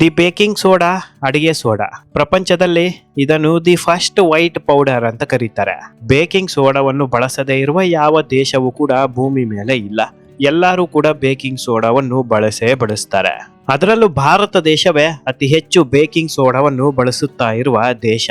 The baking soda, ಅಡಿಗೆ soda. ಪ್ರಪಂಚದಲ್ಲಿ ಇದನ್ನು ದಿ ಫಸ್ಟ್ ವೈಟ್ ಪೌಡರ್ ಅಂತ ಕರೀತಾರೆ. ಬೇಕಿಂಗ್ ಸೋಡಾವನ್ನು ಬಳಸದೇ ಇರುವ ಯಾವ ದೇಶವೂ ಕೂಡ ಭೂಮಿ ಮೇಲೆ ಇಲ್ಲ. ಎಲ್ಲರೂ ಕೂಡ ಬೇಕಿಂಗ್ ಸೋಡಾವನ್ನು ಬಳಸೇ ಬಳಸ್ತಾರೆ. ಅದರಲ್ಲೂ ಭಾರತ ದೇಶವೇ ಅತಿ ಹೆಚ್ಚು ಬೇಕಿಂಗ್ ಸೋಡಾವನ್ನು ಬಳಸುತ್ತಾ ಇರುವ ದೇಶ.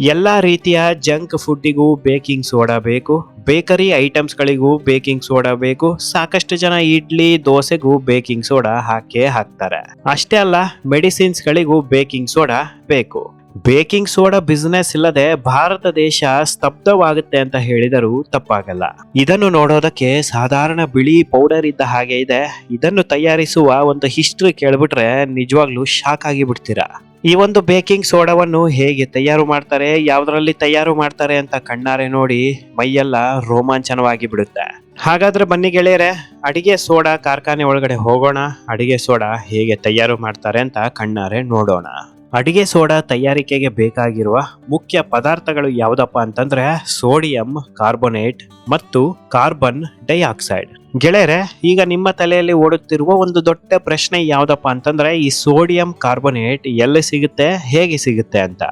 ಎಲ್ಲಾ ರೀತಿಯ ಜಂಕ್ ಫುಡ್ಡಿಗೂ ಬೇಕಿಂಗ್ ಸೋಡಾ ಬೇಕು, ಬೇಕರಿ ಐಟಮ್ಸ್ಗಳಿಗೂ ಬೇಕಿಂಗ್ ಸೋಡಾ ಬೇಕು, ಸಾಕಷ್ಟು ಜನ ಇಡ್ಲಿ, ದೋಸೆಗೂ ಬೇಕಿಂಗ್ ಸೋಡಾ ಹಾಕೇ ಹಾಕ್ತಾರೆ. ಅಷ್ಟೇ ಅಲ್ಲ, ಮೆಡಿಸಿನ್ಸ್ಗಳಿಗೂ ಬೇಕಿಂಗ್ ಸೋಡಾ ಬೇಕು. ಬೇಕಿಂಗ್ ಸೋಡಾ ಬಿಸ್ನೆಸ್ ಇಲ್ಲದೆ ಭಾರತ ದೇಶ ಸ್ತಬ್ಧವಾಗುತ್ತೆ ಅಂತ ಹೇಳಿದರೂ ತಪ್ಪಾಗಲ್ಲ. ಇದನ್ನು ನೋಡೋದಕ್ಕೆ ಸಾಧಾರಣ ಬಿಳಿ ಪೌಡರ್ ಇದ್ದ ಹಾಗೆ ಇದೆ. ಇದನ್ನು ತಯಾರಿಸುವ ಒಂದು ಹಿಸ್ಟ್ರಿ ಕೇಳ್ಬಿಟ್ರೆ ನಿಜವಾಗ್ಲೂ ಶಾಕ್ ಆಗಿ ಬಿಡ್ತೀರಾ ಈ ಒಂದು ಬೇಕಿಂಗ್ ಸೋಡಾವನ್ನು ಹೇಗೆ ತಯಾರು ಮಾಡ್ತಾರೆ, ಯಾವ್ದ್ರಲ್ಲಿ ತಯಾರು ಮಾಡ್ತಾರೆ ಅಂತ ಕಣ್ಣಾರೆ ನೋಡಿ ಮೈಯೆಲ್ಲ ರೋಮಾಂಚನವಾಗಿ ಬಿಡುತ್ತೆ. ಹಾಗಾದ್ರೆ ಬನ್ನಿ ಗೆಳೆಯರೆ, ಅಡಿಗೆ ಸೋಡಾ ಕಾರ್ಖಾನೆ ಒಳಗಡೆ ಹೋಗೋಣ, ಅಡಿಗೆ ಸೋಡಾ ಹೇಗೆ ತಯಾರು ಮಾಡ್ತಾರೆ ಅಂತ ಕಣ್ಣಾರೆ ನೋಡೋಣ. ಅಡಿಗೆ ಸೋಡಾ ತಯಾರಿಕೆಗೆ ಬೇಕಾಗಿರುವ ಮುಖ್ಯ ಪದಾರ್ಥಗಳು ಯಾವುದಪ್ಪ ಅಂತಂದ್ರೆ ಸೋಡಿಯಂ ಕಾರ್ಬೋನೇಟ್ ಮತ್ತು ಕಾರ್ಬನ್ ಡೈಆಕ್ಸೈಡ್. ಗೆಳೆಯರೆ, ಈಗ ನಿಮ್ಮ ತಲೆಯಲ್ಲಿ ಓಡುತ್ತಿರುವ ಒಂದು ದೊಡ್ಡ ಪ್ರಶ್ನೆ ಯಾವುದಪ್ಪ ಅಂತಂದ್ರೆ ಈ ಸೋಡಿಯಂ ಕಾರ್ಬೋನೇಟ್ ಎಲ್ಲಿ ಸಿಗುತ್ತೆ, ಹೇಗೆ ಸಿಗುತ್ತೆ ಅಂತ.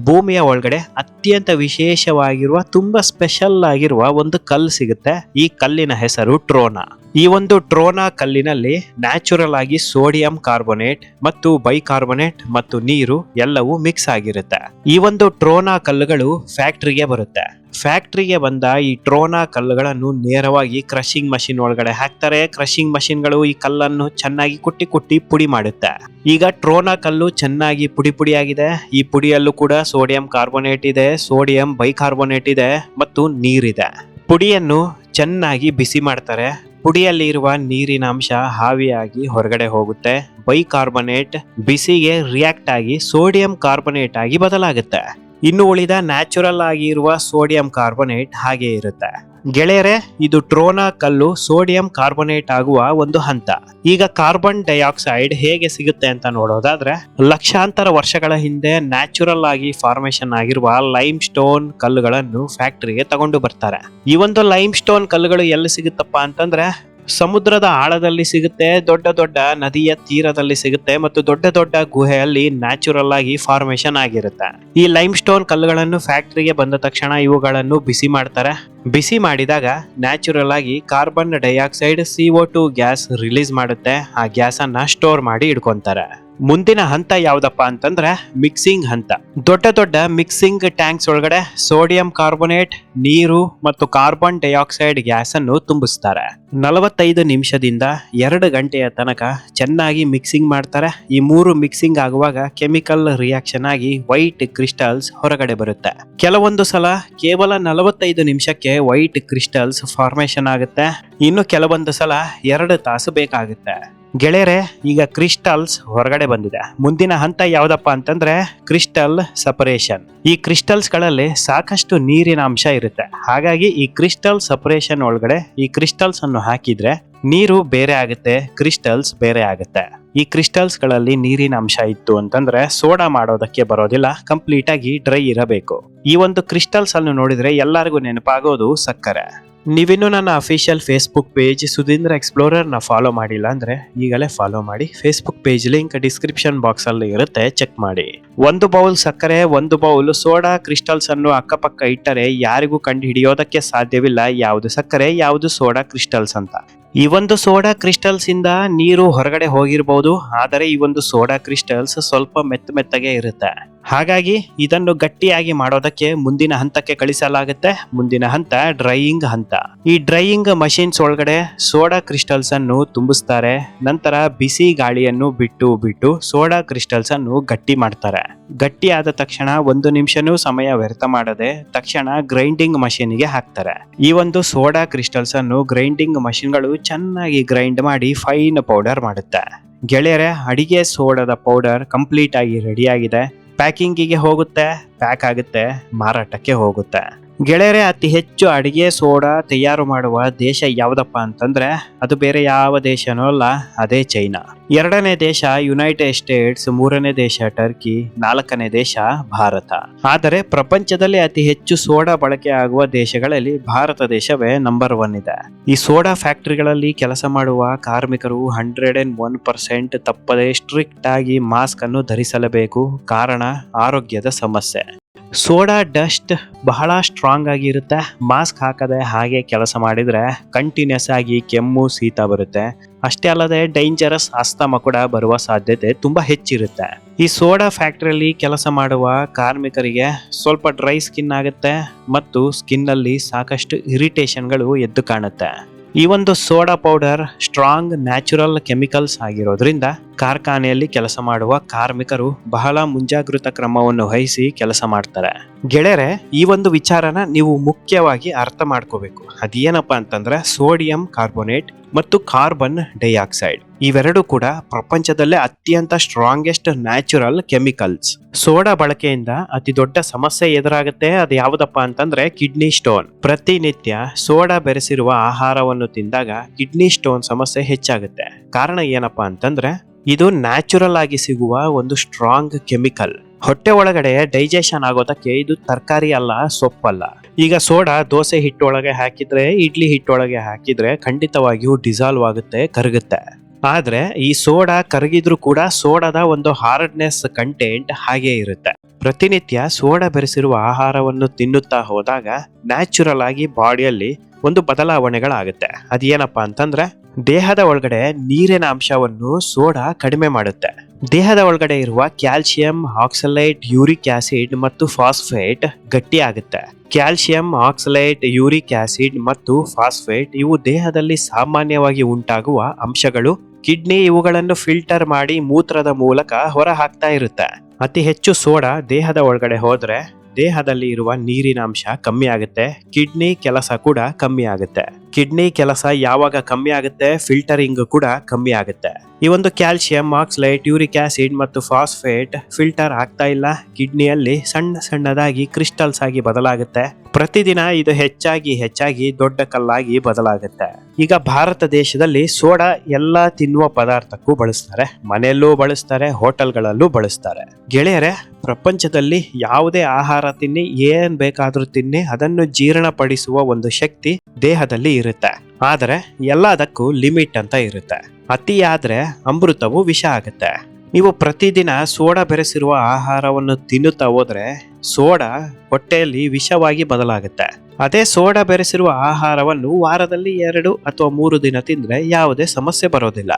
ಭೂಮಿಯ ಒಳಗಡೆ ಅತ್ಯಂತ ವಿಶೇಷವಾಗಿರುವ, ತುಂಬಾ ಸ್ಪೆಷಲ್ ಆಗಿರುವ ಒಂದು ಕಲ್ಲು ಸಿಗುತ್ತೆ. ಈ ಕಲ್ಲಿನ ಹೆಸರು ಟ್ರೋನಾ. ಈ ಒಂದು ಟ್ರೋನಾ ಕಲ್ಲಿನಲ್ಲಿ ನ್ಯಾಚುರಲ್ ಆಗಿ ಸೋಡಿಯಂ ಕಾರ್ಬೋನೇಟ್ ಮತ್ತು ಬೈಕಾರ್ಬೋನೇಟ್ ಮತ್ತು ನೀರು ಎಲ್ಲವೂ ಮಿಕ್ಸ್ ಆಗಿರುತ್ತೆ. ಈ ಒಂದು ಟ್ರೋನಾ ಕಲ್ಲುಗಳು ಫ್ಯಾಕ್ಟ್ರಿಗೆ ಬರುತ್ತೆ. ಫ್ಯಾಕ್ಟ್ರಿಗೆ ಬಂದ ಈ ಟ್ರೋನಾ ಕಲ್ಲುಗಳನ್ನು ನೇರವಾಗಿ ಕ್ರಷಿಂಗ್ ಮಷಿನ್ ಒಳಗಡೆ ಹಾಕ್ತಾರೆ. ಕ್ರಷಿಂಗ್ ಮಷಿನ್ಗಳು ಈ ಕಲ್ಲನ್ನು ಚೆನ್ನಾಗಿ ಕುಟ್ಟಿ ಕುಟ್ಟಿ ಪುಡಿ ಮಾಡುತ್ತೆ. ಈಗ ಟ್ರೋನಾ ಕಲ್ಲು ಚೆನ್ನಾಗಿ ಪುಡಿ ಪುಡಿಯಾಗಿದೆ. ಈ ಪುಡಿಯಲ್ಲೂ ಕೂಡ ಸೋಡಿಯಂ ಕಾರ್ಬೋನೇಟ್ ಇದೆ, ಸೋಡಿಯಂ ಬೈಕಾರ್ಬೋನೇಟ್ ಇದೆ ಮತ್ತು ನೀರಿದೆ. ಪುಡಿಯನ್ನು ಚೆನ್ನಾಗಿ ಬಿಸಿ ಮಾಡ್ತಾರೆ. ಪುಡಿಯಲ್ಲಿ ಇರುವ ನೀರಿನ ಅಂಶ ಹಾವಿಯಾಗಿ ಹೊರಗಡೆ ಹೋಗುತ್ತೆ. ಬೈಕಾರ್ಬನೇಟ್ ಬಿಸಿಗೆ ರಿಯಾಕ್ಟ್ ಆಗಿ ಸೋಡಿಯಂ ಕಾರ್ಬೋನೇಟ್ ಆಗಿ ಬದಲಾಗುತ್ತೆ. ಇನ್ನು ಉಳಿದ ನ್ಯಾಚುರಲ್ ಆಗಿ ಇರುವ ಸೋಡಿಯಂ ಕಾರ್ಬೊನೇಟ್ ಹಾಗೆ ಇರುತ್ತೆ. ಗೆಳೆಯರೆ, ಇದು ಟ್ರೋನಾ ಕಲ್ಲು ಸೋಡಿಯಂ ಕಾರ್ಬೊನೇಟ್ ಆಗುವ ಒಂದು ಹಂತ. ಈಗ ಕಾರ್ಬನ್ ಡೈಆಕ್ಸೈಡ್ ಹೇಗೆ ಸಿಗುತ್ತೆ ಅಂತ ನೋಡೋದಾದ್ರೆ, ಲಕ್ಷಾಂತರ ವರ್ಷಗಳ ಹಿಂದೆ ನ್ಯಾಚುರಲ್ ಆಗಿ ಫಾರ್ಮೇಶನ್ ಆಗಿರುವ ಲೈಮ್ ಸ್ಟೋನ್ ಕಲ್ಲುಗಳನ್ನು ಫ್ಯಾಕ್ಟರಿಗೆ ತಗೊಂಡು ಬರ್ತಾರೆ. ಈ ಒಂದು ಲೈಮ್ ಸ್ಟೋನ್ ಕಲ್ಲುಗಳು ಎಲ್ಲಿ ಸಿಗುತ್ತಪ್ಪ ಅಂತಂದ್ರೆ ಸಮುದ್ರದ ಆಳದಲ್ಲಿ ಸಿಗುತ್ತೆ, ದೊಡ್ಡ ದೊಡ್ಡ ನದಿಯ ತೀರದಲ್ಲಿ ಸಿಗುತ್ತೆ ಮತ್ತು ದೊಡ್ಡ ದೊಡ್ಡ ಗುಹೆಯಲ್ಲಿ ನ್ಯಾಚುರಲ್ ಆಗಿ ಫಾರ್ಮೇಶನ್ ಆಗಿರುತ್ತೆ. ಈ ಲೈಮ್ ಸ್ಟೋನ್ ಕಲ್ಲುಗಳನ್ನು ಫ್ಯಾಕ್ಟರಿಗೆ ಬಂದ ತಕ್ಷಣ ಇವುಗಳನ್ನು ಬಿಸಿ ಮಾಡ್ತಾರೆ. ಬಿಸಿ ಮಾಡಿದಾಗ ನ್ಯಾಚುರಲ್ ಆಗಿ carbon dioxide C O two gas release ಮಾಡುತ್ತೆ. ಆ ಗ್ಯಾಸ್ ಅನ್ನ ಸ್ಟೋರ್ ಮಾಡಿ ಇಡ್ಕೊಂತಾರೆ ಮುಂದಿನ ಹಂತ ಯಾವ್ದಪ್ಪ ಅಂತಂದ್ರೆ ಮಿಕ್ಸಿಂಗ್ ಹಂತ. ದೊಡ್ಡ ದೊಡ್ಡ ಮಿಕ್ಸಿಂಗ್ ಟ್ಯಾಂಕ್ಸ್ ಒಳಗಡೆ ಸೋಡಿಯಂ ಕಾರ್ಬೋನೇಟ್ ನೀರು ಮತ್ತು ಕಾರ್ಬನ್ ಡೈಆಕ್ಸೈಡ್ ಗ್ಯಾಸ್ ಅನ್ನು ತುಂಬಿಸ್ತಾರೆ. ನಲವತ್ತೈದು ನಿಮಿಷದಿಂದ ಎರಡು ಗಂಟೆಯ ತನಕ ಚೆನ್ನಾಗಿ ಮಿಕ್ಸಿಂಗ್ ಮಾಡ್ತಾರೆ. ಈ ಮೂರು ಮಿಕ್ಸಿಂಗ್ ಆಗುವಾಗ ಕೆಮಿಕಲ್ ರಿಯಾಕ್ಷನ್ ಆಗಿ ವೈಟ್ ಕ್ರಿಸ್ಟಲ್ಸ್ ಹೊರಗಡೆ ಬರುತ್ತೆ. ಕೆಲವೊಂದು ಸಲ ಕೇವಲ ನಲವತ್ತೈದು ನಿಮಿಷಕ್ಕೆ ವೈಟ್ ಕ್ರಿಸ್ಟಲ್ಸ್ ಫಾರ್ಮೇಶನ್ ಆಗುತ್ತೆ. ಇನ್ನು ಕೆಲವೊಂದು ಸಲ ಎರಡು ತಾಸು ಬೇಕಾಗುತ್ತೆ. ಗೆಳೆಯರೆ, ಈಗ ಕ್ರಿಸ್ಟಲ್ಸ್ ಹೊರಗಡೆ ಬಂದಿದೆ. ಮುಂದಿನ ಹಂತ ಯಾವುದಪ್ಪ ಅಂತಂದ್ರೆ ಕ್ರಿಸ್ಟಲ್ ಸಪರೇಷನ್. ಈ ಕ್ರಿಸ್ಟಲ್ಸ್ಗಳಲ್ಲಿ ಸಾಕಷ್ಟು ನೀರಿನ ಅಂಶ ಇರುತ್ತೆ. ಹಾಗಾಗಿ ಈ ಕ್ರಿಸ್ಟಲ್ ಸಪರೇಷನ್ ಒಳಗಡೆ ಈ ಕ್ರಿಸ್ಟಲ್ಸ್ ಅನ್ನು ಹಾಕಿದ್ರೆ ನೀರು ಬೇರೆ ಆಗುತ್ತೆ, ಕ್ರಿಸ್ಟಲ್ಸ್ ಬೇರೆ ಆಗುತ್ತೆ. ಈ ಕ್ರಿಸ್ಟಲ್ಸ್ಗಳಲ್ಲಿ ನೀರಿನ ಅಂಶ ಇತ್ತು ಅಂತಂದ್ರೆ ಸೋಡಾ ಮಾಡೋದಕ್ಕೆ ಬರೋದಿಲ್ಲ ಕಂಪ್ಲೀಟ್ ಆಗಿ ಡ್ರೈ ಇರಬೇಕು. ಈ ಒಂದು ಕ್ರಿಸ್ಟಲ್ಸ್ ಅನ್ನು ನೋಡಿದ್ರೆ ಎಲ್ಲರಿಗೂ ನೆನಪಾಗೋದು ಸಕ್ಕರೆ. ನೀವಿನ್ನು ನನ್ನ ಅಫಿಷಿಯಲ್ ಫೇಸ್ಬುಕ್ ಪೇಜ್ ಸುಧೀಂದ್ರ ಎಕ್ಸ್ಪ್ಲೋರರ್ನ ಫಾಲೋ ಮಾಡಿಲ್ಲ ಅಂದರೆ ಈಗಲೇ ಫಾಲೋ ಮಾಡಿ. ಫೇಸ್ಬುಕ್ ಪೇಜ್ ಲಿಂಕ್ ಡಿಸ್ಕ್ರಿಪ್ಷನ್ ಬಾಕ್ಸಲ್ಲಿ ಇರುತ್ತೆ ಚೆಕ್ ಮಾಡಿ. ಒಂದು ಬೌಲ್ ಸಕ್ಕರೆ, ಒಂದು ಬೌಲ್ ಸೋಡಾ ಕ್ರಿಸ್ಟಲ್ಸ್ ಅನ್ನು ಅಕ್ಕಪಕ್ಕ ಇಟ್ಟರೆ ಯಾರಿಗೂ ಕಂಡು ಹಿಡಿಯೋದಕ್ಕೆ ಸಾಧ್ಯವಿಲ್ಲ. ಯಾವುದು ಸಕ್ಕರೆ, ಯಾವುದು ಸೋಡಾ ಕ್ರಿಸ್ಟಲ್ಸ್ ಅಂತ. ಈ ಒಂದು ಸೋಡಾ ಕ್ರಿಸ್ಟಲ್ಸ್ ಇಂದ ನೀರು ಹೊರಗಡೆ ಹೋಗಿರಬಹುದು ಆದರೆ ಈ ಒಂದು ಸೋಡಾ ಕ್ರಿಸ್ಟಲ್ಸ್ ಸ್ವಲ್ಪ ಮೆತ್ತ ಮೆತ್ತಗೆ ಇರುತ್ತೆ. ಹಾಗಾಗಿ ಇದನ್ನು ಗಟ್ಟಿಯಾಗಿ ಮಾಡೋದಕ್ಕೆ ಮುಂದಿನ ಹಂತಕ್ಕೆ ಕಳಿಸಲಾಗುತ್ತೆ. ಮುಂದಿನ ಹಂತ ಡ್ರೈಯಿಂಗ್ ಹಂತ. ಈ ಡ್ರೈಯಿಂಗ್ ಮಷಿನ್ಸ್ ಒಳಗಡೆ ಸೋಡಾ ಕ್ರಿಸ್ಟಲ್ಸ್ ಅನ್ನು ತುಂಬಿಸ್ತಾರೆ. ನಂತರ ಬಿಸಿ ಗಾಳಿಯನ್ನು ಬಿಟ್ಟು ಬಿಟ್ಟು ಸೋಡಾ ಕ್ರಿಸ್ಟಲ್ಸ್ ಅನ್ನು ಗಟ್ಟಿ ಮಾಡ್ತಾರೆ. ಗಟ್ಟಿ ಆದ ತಕ್ಷಣ ಒಂದು ನಿಮಿಷನೂ ಸಮಯ ವ್ಯರ್ಥ ಮಾಡದೆ ತಕ್ಷಣ ಗ್ರೈಂಡಿಂಗ್ ಮಷೀನ್ಗೆ ಹಾಕ್ತಾರೆ. ಈ ಒಂದು ಸೋಡಾ ಕ್ರಿಸ್ಟಲ್ಸ್ ಅನ್ನು ಗ್ರೈಂಡಿಂಗ್ ಮಷಿನ್ಗಳು ಚೆನ್ನಾಗಿ ಗ್ರೈಂಡ್ ಮಾಡಿ ಫೈನ್ ಪೌಡರ್ ಮಾಡುತ್ತೆ. ಗೆಳೆಯರೆ, ಅಡಿಗೆ ಸೋಡಾದ ಪೌಡರ್ ಕಂಪ್ಲೀಟ್ ಆಗಿ ರೆಡಿ ಆಗಿದೆ ಪ್ಯಾಕಿಂಗಿಗೆ ಹೋಗುತ್ತೆ ಪ್ಯಾಕ್ ಆಗುತ್ತೆ ಮಾರಾಟಕ್ಕೆ ಹೋಗುತ್ತೆ. ಗೆಳೆಯರೆ, ಅತಿ ಹೆಚ್ಚು ಅಡಿಗೆ ಸೋಡಾ ತಯಾರು ಮಾಡುವ ದೇಶ ಯಾವುದಪ್ಪ ಅಂತಂದ್ರೆ, ಅದು ಬೇರೆ ಯಾವ ದೇಶನೂ ಅಲ್ಲ, ಅದೇ ಚೈನಾ. ಎರಡನೇ ದೇಶ ಯುನೈಟೆಡ್ ಸ್ಟೇಟ್ಸ್ ಮೂರನೇ ದೇಶ ಟರ್ಕಿ ನಾಲ್ಕನೇ ದೇಶ ಭಾರತ. ಆದರೆ ಪ್ರಪಂಚದಲ್ಲಿ ಅತಿ ಹೆಚ್ಚು ಸೋಡಾ ಬಳಕೆ ಆಗುವ ದೇಶಗಳಲ್ಲಿ ಭಾರತ ದೇಶವೇ ನಂಬರ್ ಒನ್ ಇದೆ. ಈ ಸೋಡಾ ಫ್ಯಾಕ್ಟರಿಗಳಲ್ಲಿ ಕೆಲಸ ಮಾಡುವ ಕಾರ್ಮಿಕರು ಹಂಡ್ರೆಡ್ ಅಂಡ್ ಒನ್ ಪರ್ಸೆಂಟ್ ತಪ್ಪದೆ ಸ್ಟ್ರಿಕ್ಟ್ ಆಗಿ ಮಾಸ್ಕ್ ಅನ್ನು ಧರಿಸಲೇಬೇಕು, ಕಾರಣ ಆರೋಗ್ಯದ ಸಮಸ್ಯೆ. ಸೋಡಾ ಡಸ್ಟ್ ಬಹಳ ಸ್ಟ್ರಾಂಗ್ ಆಗಿರುತ್ತೆ ಮಾಸ್ಕ್ ಹಾಕದೆ ಹಾಗೆ ಕೆಲಸ ಮಾಡಿದ್ರೆ ಕಂಟಿನ್ಯೂಸ್ ಆಗಿ ಕೆಮ್ಮು, ಶೀತ ಬರುತ್ತೆ. ಅಷ್ಟೇ ಅಲ್ಲದೆ ಡೇಂಜರಸ್ ಅಸ್ತಮ ಕೂಡ ಬರುವ ಸಾಧ್ಯತೆ ತುಂಬಾ ಹೆಚ್ಚಿರುತ್ತೆ. ಈ ಸೋಡಾ ಫ್ಯಾಕ್ಟ್ರಿಯಲ್ಲಿ ಕೆಲಸ ಮಾಡುವ ಕಾರ್ಮಿಕರಿಗೆ ಸ್ವಲ್ಪ ಡ್ರೈ ಸ್ಕಿನ್ ಆಗುತ್ತೆ ಮತ್ತು ಸ್ಕಿನ್ ಅಲ್ಲಿ ಸಾಕಷ್ಟು ಇರಿಟೇಷನ್ಗಳು ಎದ್ದು ಕಾಣುತ್ತೆ. ಈ ಒಂದು soda powder strong natural chemicals ಆಗಿರೋದ್ರಿಂದ ಕಾರ್ಖಾನೆಯಲ್ಲಿ ಕೆಲಸ ಮಾಡುವ ಕಾರ್ಮಿಕರು ಬಹಳ ಮುಂಜಾಗೃತ ಕ್ರಮವನ್ನು ವಹಿಸಿ ಕೆಲಸ ಮಾಡ್ತಾರೆ. ಗೆಳೆಯರೆ, ಈ ಒಂದು ವಿಚಾರನ ನೀವು ಮುಖ್ಯವಾಗಿ ಅರ್ಥ ಮಾಡ್ಕೋಬೇಕು. ಅದೇನಪ್ಪ ಅಂತಂದ್ರೆ ಸೋಡಿಯಂ ಕಾರ್ಬೋನೇಟ್ ಮತ್ತು ಕಾರ್ಬನ್ ಡೈಆಕ್ಸೈಡ್. ಇವೆರಡು ಕೂಡ ಪ್ರಪಂಚದಲ್ಲೇ ಅತ್ಯಂತ ಸ್ಟ್ರಾಂಗೆಸ್ಟ್ ನ್ಯಾಚುರಲ್ ಕೆಮಿಕಲ್ಸ್. ಸೋಡಾ ಬಳಕೆಯಿಂದ ಅತಿ ದೊಡ್ಡ ಸಮಸ್ಯೆ ಎದುರಾಗುತ್ತೆ. ಅದು ಯಾವುದಪ್ಪ ಅಂತಂದ್ರೆ ಕಿಡ್ನಿ ಸ್ಟೋನ್. ಪ್ರತಿನಿತ್ಯ ಸೋಡಾ ಬೆರೆಸಿರುವ ಆಹಾರವನ್ನು ತಿಂದಾಗ ಕಿಡ್ನಿ ಸ್ಟೋನ್ ಸಮಸ್ಯೆ ಹೆಚ್ಚಾಗುತ್ತೆ. ಕಾರಣ ಏನಪ್ಪಾ ಅಂತಂದ್ರೆ ಇದು ನ್ಯಾಚುರಲ್ ಆಗಿ ಸಿಗುವ ಒಂದು ಸ್ಟ್ರಾಂಗ್ ಕೆಮಿಕಲ್ ಹೊಟ್ಟೆ ಒಳಗಡೆ ಡೈಜೆಷನ್ ಆಗೋದಕ್ಕೆ ಇದು ತರಕಾರಿ ಅಲ್ಲ, ಸೊಪ್ಪಲ್ಲ. ಈಗ ಸೋಡಾ ದೋಸೆ ಹಿಟ್ಟೊಳಗೆ ಹಾಕಿದ್ರೆ, ಇಡ್ಲಿ ಹಿಟ್ಟೊಳಗೆ ಹಾಕಿದ್ರೆ ಖಂಡಿತವಾಗಿಯೂ ಡಿಸಾಲ್ವ್ ಆಗುತ್ತೆ, ಕರಗುತ್ತೆ. ಆದ್ರೆ ಈ ಸೋಡಾ ಕರಗಿದ್ರು ಕೂಡ ಸೋಡಾದ ಒಂದು ಹಾರ್ಡ್ನೆಸ್ ಕಂಟೆಂಟ್ ಹಾಗೆ ಇರುತ್ತೆ. ಪ್ರತಿನಿತ್ಯ ಸೋಡಾ ಬೆರೆಸಿರುವ ಆಹಾರವನ್ನು ತಿನ್ನುತ್ತಾ ಹೋದಾಗ ನ್ಯಾಚುರಲ್ ಆಗಿ ಬಾಡಿಯಲ್ಲಿ ಒಂದು ಬದಲಾವಣೆಗಳಾಗುತ್ತೆ. ಅದೇನಪ್ಪ ಅಂತಂದ್ರೆ ದೇಹದ ಒಳಗಡೆ ನೀರಿನ ಅಂಶವನ್ನು ಸೋಡಾ ಕಡಿಮೆ ಮಾಡುತ್ತೆ. ದೇಹದ ಒಳಗಡೆ ಇರುವ ಕ್ಯಾಲ್ಸಿಯಂ ಆಕ್ಸಲೈಟ್ ಯೂರಿಕ್ ಆಸಿಡ್ ಮತ್ತು ಫಾಸ್ಫೇಟ್ ಗಟ್ಟಿಯಾಗುತ್ತೆ ಕ್ಯಾಲ್ಸಿಯಂ ಆಕ್ಸಲೈಟ್ ಯೂರಿಕ್ ಆಸಿಡ್ ಮತ್ತು ಫಾಸ್ಫೇಟ್ ಇವು ದೇಹದಲ್ಲಿ ಸಾಮಾನ್ಯವಾಗಿ ಉಂಟಾಗುವ ಅಂಶಗಳು. ಕಿಡ್ನಿ ಇವುಗಳನ್ನು ಫಿಲ್ಟರ್ ಮಾಡಿ ಮೂತ್ರದ ಮೂಲಕ ಹೊರ ಹಾಕ್ತಾ ಇರುತ್ತೆ. ಅತಿ ಹೆಚ್ಚು ಸೋಡಾ ದೇಹದ ಒಳಗಡೆ ಹೋದ್ರೆ ದೇಹದಲ್ಲಿ ಇರುವ ನೀರಿನ ಅಂಶ ಕಮ್ಮಿ ಆಗುತ್ತೆ, ಕಿಡ್ನಿ ಕೆಲಸ ಕೂಡ ಕಮ್ಮಿ ಆಗುತ್ತೆ. ಕಿಡ್ನಿ ಕೆಲಸ ಯಾವಾಗ ಕಮ್ಮಿ ಆಗುತ್ತೆ ಫಿಲ್ಟರಿಂಗ್ ಕೂಡ ಕಮ್ಮಿ ಆಗುತ್ತೆ. ಈ ಒಂದು ಕ್ಯಾಲ್ಸಿಯಂ ಆಕ್ಸಲೈಟ್ ಯೂರಿಕ್ ಆಸಿಡ್ ಮತ್ತು ಫಾಸ್ಫೇಟ್ ಫಿಲ್ಟರ್ ಆಗ್ತಾ ಇಲ್ಲ. ಕಿಡ್ನಿಯಲ್ಲಿ ಸಣ್ಣ ಸಣ್ಣದಾಗಿ ಕ್ರಿಸ್ಟಲ್ಸ್ ಆಗಿ ಬದಲಾಗುತ್ತೆ. ಪ್ರತಿದಿನ ಇದು ಹೆಚ್ಚಾಗಿ ಹೆಚ್ಚಾಗಿ ದೊಡ್ಡ ಕಲ್ಲಾಗಿ ಬದಲಾಗುತ್ತೆ. ಈಗ ಭಾರತ ದೇಶದಲ್ಲಿ ಸೋಡಾ ಎಲ್ಲ ತಿನ್ನುವ ಪದಾರ್ಥಕ್ಕೂ ಬಳಸ್ತಾರೆ. ಮನೆಯಲ್ಲೂ ಬಳಸ್ತಾರೆ, ಹೋಟೆಲ್ಗಳಲ್ಲೂ ಬಳಸ್ತಾರೆ. ಗೆಳೆಯರೆ, ಪ್ರಪಂಚದಲ್ಲಿ ಯಾವುದೇ ಆಹಾರ ತಿನ್ನಿ, ಏನ್ ಬೇಕಾದ್ರೂ ತಿನ್ನಿ, ಅದನ್ನು ಜೀರ್ಣಪಡಿಸುವ ಒಂದು ಶಕ್ತಿ ದೇಹದಲ್ಲಿ ಇರುತ್ತೆ. ಆದರೆ ಎಲ್ಲದಕ್ಕೂ ಲಿಮಿಟ್ ಅಂತ ಇರುತ್ತೆ. ಅತಿಯಾದ್ರೆ ಅಮೃತವು ವಿಷ ಆಗುತ್ತೆ. ನೀವು ಪ್ರತಿದಿನ ಸೋಡಾ ಬೆರೆಸಿರುವ ಆಹಾರವನ್ನು ತಿನ್ನುತ್ತಾ ಹೋದ್ರೆ ಸೋಡಾ ಹೊಟ್ಟೆಯಲ್ಲಿ ವಿಷವಾಗಿ ಬದಲಾಗುತ್ತೆ. ಅದೇ ಸೋಡಾ ಬೆರೆಸಿರುವ ಆಹಾರವನ್ನು ವಾರದಲ್ಲಿ ಎರಡು ಅಥವಾ ಮೂರು ದಿನ ತಿಂದ್ರೆ ಯಾವುದೇ ಸಮಸ್ಯೆ ಬರೋದಿಲ್ಲ.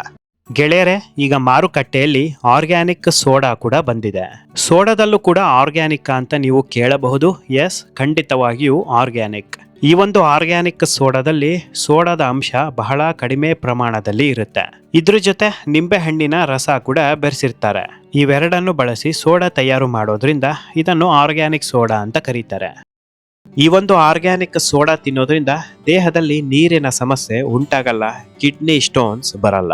ಗೆಳೆಯರೆ, ಈಗ ಮಾರುಕಟ್ಟೆಯಲ್ಲಿ ಆರ್ಗ್ಯಾನಿಕ್ ಸೋಡಾ ಕೂಡ ಬಂದಿದೆ. ಸೋಡಾದಲ್ಲೂ ಕೂಡ ಆರ್ಗ್ಯಾನಿಕ್ ಅಂತ ನೀವು ಕೇಳಬಹುದು. ಎಸ್ ಖಂಡಿತವಾಗಿಯೂ ಆರ್ಗ್ಯಾನಿಕ್. ಈ ಒಂದು ಆರ್ಗ್ಯಾನಿಕ್ ಸೋಡಾದಲ್ಲಿ ಸೋಡಾದ ಅಂಶ ಬಹಳ ಕಡಿಮೆ ಪ್ರಮಾಣದಲ್ಲಿ ಇರುತ್ತೆ. ಇದ್ರ ಜೊತೆ ನಿಂಬೆ ಹಣ್ಣಿನ ರಸ ಕೂಡ ಬೆರೆಸಿರ್ತಾರೆ. ಇವೆರಡನ್ನು ಬಳಸಿ ಸೋಡಾ ತಯಾರು ಮಾಡೋದ್ರಿಂದ ಇದನ್ನು ಆರ್ಗ್ಯಾನಿಕ್ ಸೋಡಾ ಅಂತ ಕರೀತಾರೆ. ಈ ಒಂದು ಆರ್ಗ್ಯಾನಿಕ್ ಸೋಡಾ ತಿನ್ನೋದ್ರಿಂದ ದೇಹದಲ್ಲಿ ನೀರಿನ ಸಮಸ್ಯೆ ಉಂಟಾಗಲ್ಲ, ಕಿಡ್ನಿ ಸ್ಟೋನ್ಸ್ ಬರಲ್ಲ.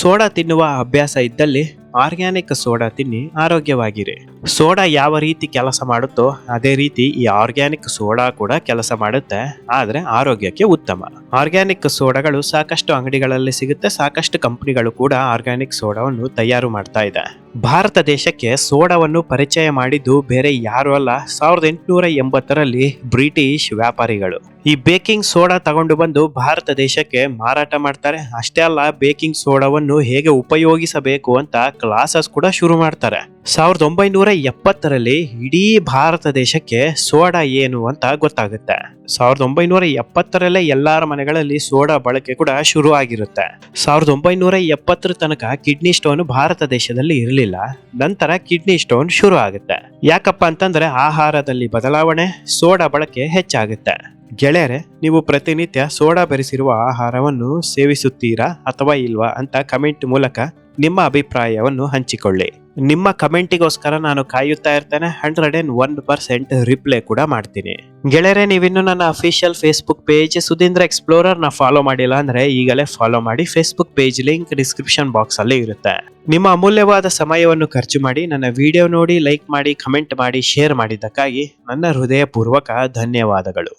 ಸೋಡಾ ತಿನ್ನುವ ಅಭ್ಯಾಸ ಇದ್ದಲ್ಲಿ ಆರ್ಗ್ಯಾನಿಕ್ ಸೋಡಾ ತಿನ್ನಿ, ಆರೋಗ್ಯವಾಗಿರಿ. ಸೋಡಾ ಯಾವ ರೀತಿ ಕೆಲಸ ಮಾಡುತ್ತೋ ಅದೇ ರೀತಿ ಈ ಆರ್ಗ್ಯಾನಿಕ್ ಸೋಡಾ ಕೂಡ ಕೆಲಸ ಮಾಡುತ್ತೆ, ಆದ್ರೆ ಆರೋಗ್ಯಕ್ಕೆ ಉತ್ತಮ. ಆರ್ಗ್ಯಾನಿಕ್ ಸೋಡಾಗಳು ಸಾಕಷ್ಟು ಅಂಗಡಿಗಳಲ್ಲಿ ಸಿಗುತ್ತೆ, ಸಾಕಷ್ಟು ಕಂಪನಿಗಳು ಕೂಡ ಆರ್ಗ್ಯಾನಿಕ್ ಸೋಡಾವನ್ನು ತಯಾರು ಮಾಡ್ತಾ ಇದೆ. ಭಾರತ ದೇಶಕ್ಕೆ ಸೋಡಾವನ್ನು ಪರಿಚಯ ಮಾಡಿದ್ದು ಬೇರೆ ಯಾರು ಅಲ್ಲ, ಸಾವಿರದ ಎಂಟುನೂರ ಎಂಬತ್ತರಲ್ಲಿ ಬ್ರಿಟಿಷ್ ವ್ಯಾಪಾರಿಗಳು. ಈ ಬೇಕಿಂಗ್ ಸೋಡಾ ತಗೊಂಡು ಬಂದು ಭಾರತ ದೇಶಕ್ಕೆ ಮಾರಾಟ ಮಾಡ್ತಾರೆ. ಅಷ್ಟೇ ಅಲ್ಲ, ಬೇಕಿಂಗ್ ಸೋಡಾವನ್ನು ಹೇಗೆ ಉಪಯೋಗಿಸಬೇಕು ಅಂತ ಕ್ಲಾಸಸ್ ಕೂಡ ಶುರು ಮಾಡ್ತಾರೆ. ಸಾವಿರದ ಒಂಬೈನೂರ ಎಪ್ಪತ್ತರಲ್ಲಿ ಇಡೀ ಭಾರತ ದೇಶಕ್ಕೆ ಸೋಡಾ ಏನು ಅಂತ ಗೊತ್ತಾಗುತ್ತೆ. ಸಾವಿರದ ಒಂಬೈನೂರ ಎಪ್ಪತ್ತರಲ್ಲೇ ಎಲ್ಲಾರ ಮನೆಗಳಲ್ಲಿ ಸೋಡಾ ಬಳಕೆ ಕೂಡ ಶುರು ಆಗಿರುತ್ತೆ. ಸಾವಿರದ ಒಂಬೈನೂರ ಎಪ್ಪತ್ತರ ತನಕ ಕಿಡ್ನಿ ಸ್ಟೋನ್ ಭಾರತ ದೇಶದಲ್ಲಿ ಇರಲಿಲ್ಲ. ನಂತರ ಕಿಡ್ನಿ ಸ್ಟೋನ್ ಶುರು ಆಗುತ್ತೆ. ಯಾಕಪ್ಪ ಅಂತಂದ್ರೆ ಆಹಾರದಲ್ಲಿ ಬದಲಾವಣೆ, ಸೋಡಾ ಬಳಕೆ ಹೆಚ್ಚಾಗುತ್ತೆ. ಗೆಳೆಯರೆ, ನೀವು ಪ್ರತಿನಿತ್ಯ ಸೋಡಾ ಬೆರೆಸಿರುವ ಆಹಾರವನ್ನು ಸೇವಿಸುತ್ತೀರಾ ಅಥವಾ ಇಲ್ವಾ ಅಂತ ಕಮೆಂಟ್ ಮೂಲಕ ನಿಮ್ಮ ಅಭಿಪ್ರಾಯವನ್ನು ಹಂಚಿಕೊಳ್ಳಿ. ನಿಮ್ಮ ಕಮೆಂಟಿಗೋಸ್ಕರ ನಾನು ಕಾಯುತ್ತಾ ಇರ್ತೇನೆ. Hundred and one percent reply ಕೂಡ ಮಾಡ್ತೀನಿ. ಗೆಳೆಯರೆ, ನೀವಿನ್ನು ನನ್ನ ಅಫಿಷಿಯಲ್ ಫೇಸ್ಬುಕ್ ಪೇಜ್ ಸುಧೀಂದ್ರ ಎಕ್ಸ್ಪ್ಲೋರರ್ನ ಫಾಲೋ ಮಾಡಿಲ್ಲ ಅಂದ್ರೆ ಈಗಲೇ ಫಾಲೋ ಮಾಡಿ Facebook page link description box ಅಲ್ಲಿ ಇರುತ್ತೆ. ನಿಮ್ಮ ಅಮೂಲ್ಯವಾದ ಸಮಯವನ್ನು ಖರ್ಚು ಮಾಡಿ ನನ್ನ ವಿಡಿಯೋ ನೋಡಿ ಲೈಕ್ ಮಾಡಿ, ಕಮೆಂಟ್ ಮಾಡಿ, ಶೇರ್ ಮಾಡಿದ್ದಕ್ಕಾಗಿ ನನ್ನ ಹೃದಯಪೂರ್ವಕ ಧನ್ಯವಾದಗಳು.